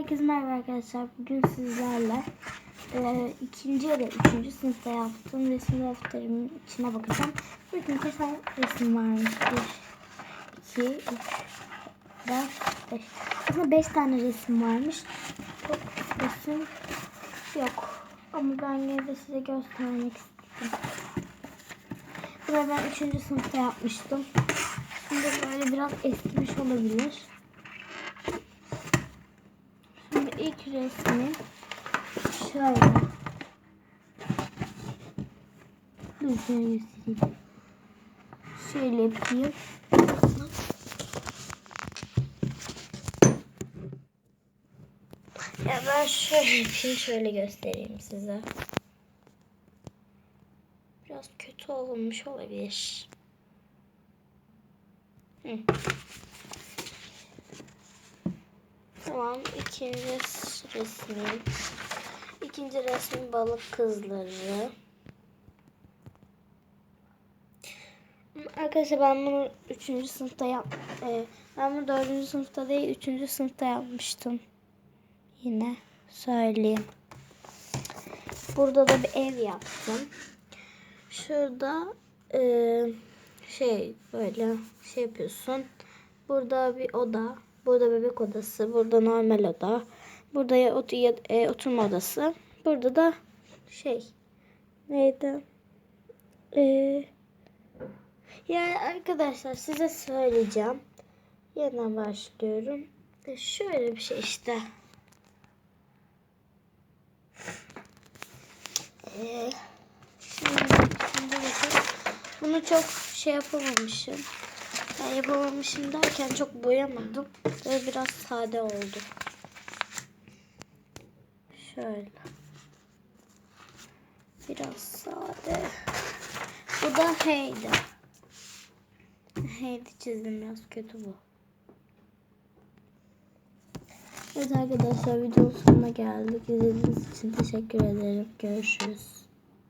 Herkese merhaba arkadaşlar. Bugün sizlerle e, ikinci ya da üçüncü sınıfta yaptığım resim defterimin içine bakacağım. Bugün kaç tane resim varmış? Bir, iki, üç, dört, beş. Aslında beş tane resim varmış. Çok resim yok. Ama ben yine de size göstermek istedim. Bunu ben üçüncü sınıfta yapmıştım. Şimdi böyle biraz eskimiş olabilir. Şimdi ilk resmi şöyle. Dur şöyle göstereyim. Şöyle yapayım. Ya şöyle yapayım, şöyle göstereyim size. Biraz kötü olmuş olabilir. Hı. Tamam ikinci resmi. İkinci resmi balık kızları. Arkadaşlar ben bunu üçüncü sınıfta yap. e, ben bunu dördüncü sınıfta değil üçüncü sınıfta yapmıştım. Yine söyleyeyim. Burada da bir ev yaptım. Şurada e, şey böyle şey yapıyorsun. Burada bir oda. Burada bebek odası. Burada normal oda. Burada ot, e, oturma odası. Burada da şey neydi? Ee, yani arkadaşlar size söyleyeceğim. Yeniden başlıyorum. Şöyle bir şey işte. Ee, şimdi, şimdi. Bunu çok şey yapamamışım. Yani yapamamışım derken çok boyamadım. Ve biraz sade oldu. Şöyle. Biraz sade. Bu da Heydi. Heydi çizdim biraz kötü bu. Evet arkadaşlar videonun sonuna geldik. İzlediğiniz için teşekkür ederim. Görüşürüz.